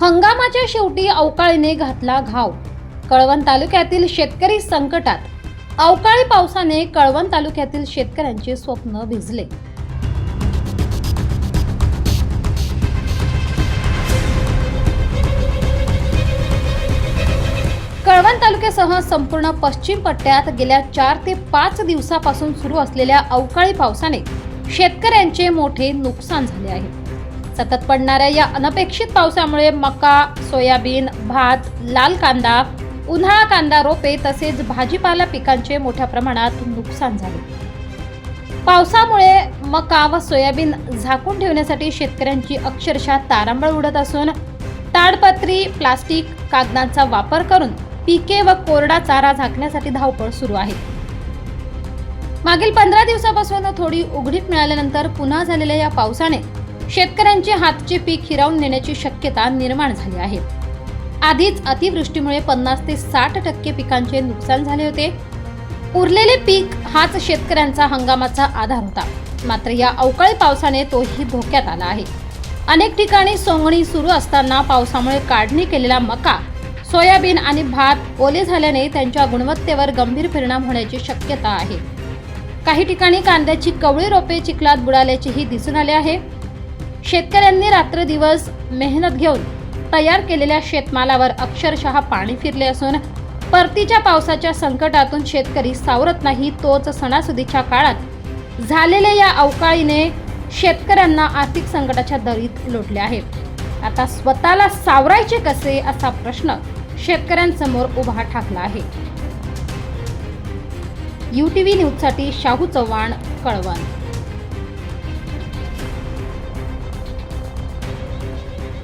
हंगामाच्या शेवटी अवकाळीने घातला घाव. कळवण तालुक्यातील शेतकरी संकटात. अवकाळी पावसाने कळवण तालुक्यातील शेतकऱ्यांचे स्वप्न भिजले. कळवण तालुक्यासह संपूर्ण पश्चिम पट्ट्यात गेल्या चार ते पाच दिवसापासून सुरू असलेल्या अवकाळी पावसाने शेतकऱ्यांचे मोठे नुकसान झाले आहे. सतत पडणाऱ्या या अनपेक्षित पावसामुळे मका सोयाबीन भात लाल कांदा उन्हाळा कांदा रोपे तसेच भाजीपाला पिकांचे मोठ्या प्रमाणात नुकसान झाले. पावसामुळे मका व सोयाबीन झाकून ठेवण्यासाठी शेतकऱ्यांची अक्षरशः तारांबळ उडत असून ताडपत्री प्लास्टिक कागदांचा वापर करून पिके व कोरडा चारा झाकण्यासाठी धावपळ सुरू आहे. मागील पंधरा दिवसापासून थोडी उघडीप मिळाल्यानंतर पुन्हा झालेल्या या पावसाने शेतकऱ्यांचे हातचे पीक हिरावून नेण्याची शक्यता निर्माण झाली आहे. आधीच अतिवृष्टीमुळे पन्नास ते साठ टक्के पिकांचे नुकसान झाले होते. उरलेले पीक हाच शेतकऱ्यांचा हंगामाचा आधार होता. मात्र या अवकाळी पावसाने तोही धोक्यात आला आहे. अनेक ठिकाणी सोंगणी सुरू असताना पावसामुळे काढणी केलेला मका सोयाबीन आणि भात ओले झाल्याने त्यांच्या गुणवत्तेवर गंभीर परिणाम होण्याची शक्यता आहे. काही ठिकाणी कांद्याची कवळी रोपे चिखलात बुडाल्याचेही दिसून आले आहे. शेतकऱ्यांनी रात्रदिवस मेहनत घेऊन तयार केलेल्या शेतमालावर अक्षरशः पाणी फिरले असून परतीच्या पावसाच्या संकटातून शेतकरी सावरत नाही तोच सणासुदीच्या काळात झालेल्या या अवकाळीने शेतकऱ्यांना आर्थिक संकटाच्या दरीत लोटले आहे. आता स्वतःला सावरायचे कसे असा प्रश्न शेतकऱ्यांसमोर उभा ठाकला आहे. यू टी व्ही न्यूजसाठी शाहू चव्हाण कळवण.